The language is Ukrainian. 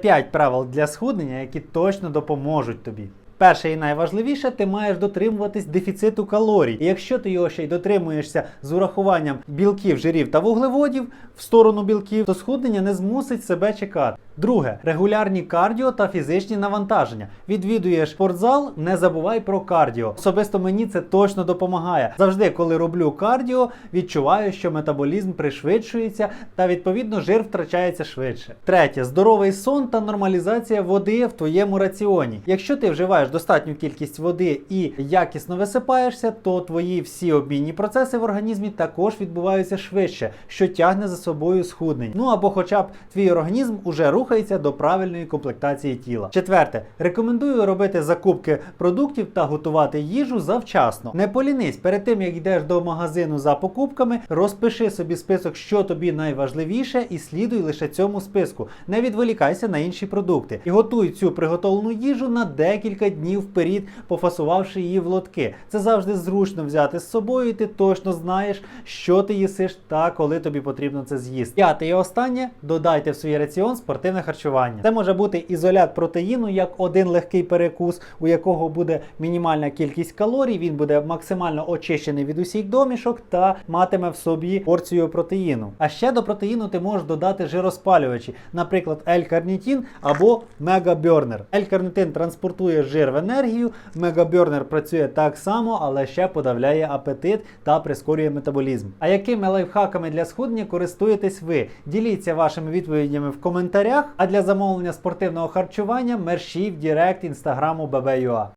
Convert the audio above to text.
5 правил для схуднення, які точно допоможуть тобі. Перше і найважливіше, ти маєш дотримуватись дефіциту калорій. І якщо ти його ще й дотримуєшся з урахуванням білків, жирів та вуглеводів в сторону білків, то схуднення не змусить себе чекати. Друге, регулярні кардіо та фізичні навантаження. Відвідуєш спортзал, не забувай про кардіо. Особисто мені це точно допомагає. Завжди, коли роблю кардіо, відчуваю, що метаболізм пришвидшується та відповідно жир втрачається швидше. Третє здоровий сон та нормалізація води в твоєму раціоні. Якщо ти вживаєш достатню кількість води і якісно висипаєшся, то твої всі обмінні процеси в організмі також відбуваються швидше, що тягне за собою схуднення. Ну або хоча б твій організм уже рухається до правильної комплектації тіла. Четверте, рекомендую робити закупки продуктів та готувати їжу завчасно. Не полінись перед тим, як йдеш до магазину за покупками, розпиши собі список, що тобі найважливіше, і слідуй лише цьому списку. Не відволікайся на інші продукти. І готуй цю приготовлену їжу на декілька днів вперед, пофасувавши її в лотки. Це завжди зручно взяти з собою, і ти точно знаєш, що ти їсиш та коли тобі потрібно це з'їсти. П'яте і останнє додайте в свій раціон спортивне харчування. Це може бути ізолят протеїну, як один легкий перекус, у якого буде мінімальна кількість калорій. Він буде максимально очищений від усіх домішок та матиме в собі порцію протеїну. А ще до протеїну ти можеш додати жироспалювачі, наприклад, L-карнітин або мегабернер. L-карнітин транспортує жир в енергію, мегабернер працює так само, але ще подавляє апетит та прискорює метаболізм. А якими лайфхаками для схуднення користуєтесь ви? Діліться вашими відповідями в коментарях. А для замовлення спортивного харчування мерщій в Директ інстаграму BBUA.